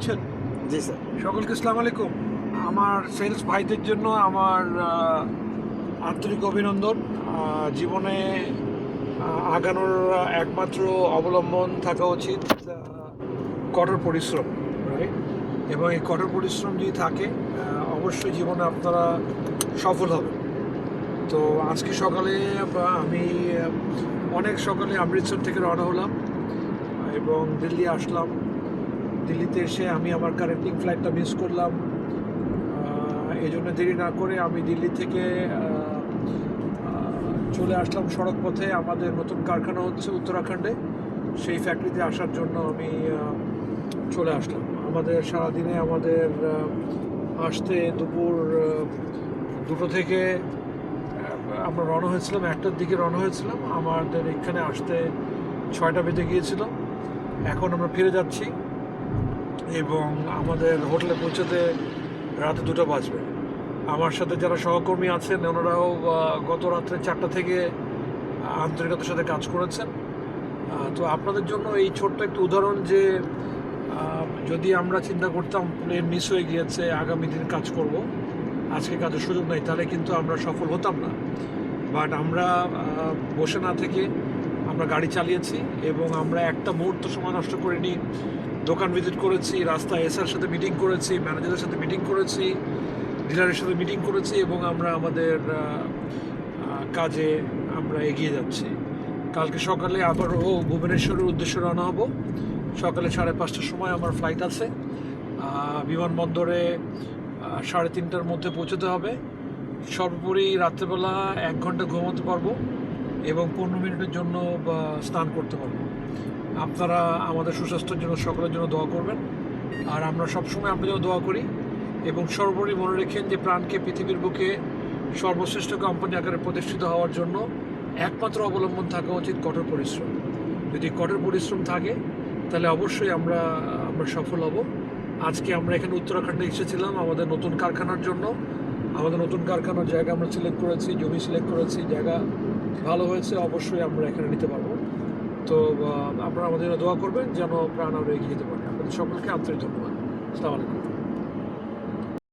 দিচ্ছেন জি স্যার। সকলকে আসসালামু আলাইকুম। আমার সেলস ভাইদের জন্য আমার আন্তরিক অভিনন্দন। জীবনে আগানোর একমাত্র অবলম্বন থাকা উচিত কঠোর পরিশ্রম রাইট এবং এই কঠোর পরিশ্রম যদি থাকে অবশ্যই জীবনে আপনারা সফল হবেন। তো আজকে সকালে আমি অনেক সকালে অমৃতসর থেকে রওনা হলাম এবং দিল্লি আসলাম। দিল্লিতে এসে আমি আমার কারেন্টিং ফ্লাইটটা মিস করলাম। এই জন্য দেরি না করে আমি দিল্লি থেকে চলে আসলাম সড়ক পথে আমাদের নতুন কারখানা হচ্ছে উত্তরাখণ্ডে। সেই ফ্যাক্টরিতে আসার জন্য আমি চলে আসলাম। আমাদের সারাদিনে আমাদের আসতে দুপুর দুটো থেকে আমরা রওনা হয়েছিলাম, একটার দিকে রওনা হয়েছিলাম। আমাদের এখানে আসতে ছয়টা বেজে গিয়েছিল। এখন আমরা ফিরে যাচ্ছি। এবং আমাদের হোটেলে পৌঁছতে রাতে দুটো বাজবে। আমার সাথে যারা সহকর্মী আছেন, ওনারাও গত রাত্রে চারটা থেকে আন্তরিকতার সাথে কাজ করেছেন। তো আপনাদের জন্য এই ছোট্ট একটু উদাহরণ যে যদি আমরা চিন্তা করতাম প্লেন মিস হয়ে গিয়েছে, আগামী দিন কাজ করব, আজকে কাজের সুযোগ নাই, তাহলে কিন্তু আমরা সফল হতাম না। বাট আমরা বসে না থেকে আমরা গাড়ি চালিয়েছি এবং আমরা একটা মুহূর্ত সময় নষ্ট করিনি। দোকান ভিজিট করেছি, রাস্তায় এসআর সাথে মিটিং করেছি ম্যানেজারের সাথে মিটিং করেছি ডিলারের সাথে মিটিং করেছি এবং আমরা আমাদের কাজে আমরা এগিয়ে যাচ্ছি। কালকে সকালে আবারও ভুবনেশ্বরের উদ্দেশ্যে রওনা হব। সকালে সাড়ে পাঁচটার সময় আমার ফ্লাইট আছে। বিমানবন্দরে সাড়ে তিনটার মধ্যে পৌঁছতে হবে। সর্বোপরি রাত্রেবেলা এক ঘণ্টা ঘুমাতে পারব। এবং পনেরো মিনিটের জন্য স্নান করতে পারব। আপনারা আমাদের সুস্বাস্থ্যের জন্য, সকলের জন্য দোয়া করবেন। আর আমরা সবসময় আপনার জন্য দোয়া করি এবং সর্বোপরি মনে রেখেন যে, প্রাণকে পৃথিবীর বুকে সর্বশ্রেষ্ঠ কোম্পানি আকারে প্রতিষ্ঠিত হওয়ার জন্য একমাত্র অবলম্বন থাকা উচিত কঠোর পরিশ্রম। যদি কঠোর পরিশ্রম থাকে, তাহলে অবশ্যই আমরা আমরা সফল হব। আজকে আমরা এখানে উত্তরাখণ্ডে এসেছিলাম, আমাদের নতুন কারখানার জন্য। আমাদের নতুন কারখানার জায়গা আমরা সিলেক্ট করেছি, জমি সিলেক্ট করেছি, জায়গা ভালো হয়েছে, অবশ্যই আমরা এখানে নিতে পারব। তো আপনারা আমাদের দোয়া করবেন যেন প্রাণ আমরা এগিয়ে যেতে পারি। আপনাদের সকলকে আন্তরিক ধন্যবাদ। আসসালামু আলাইকুম।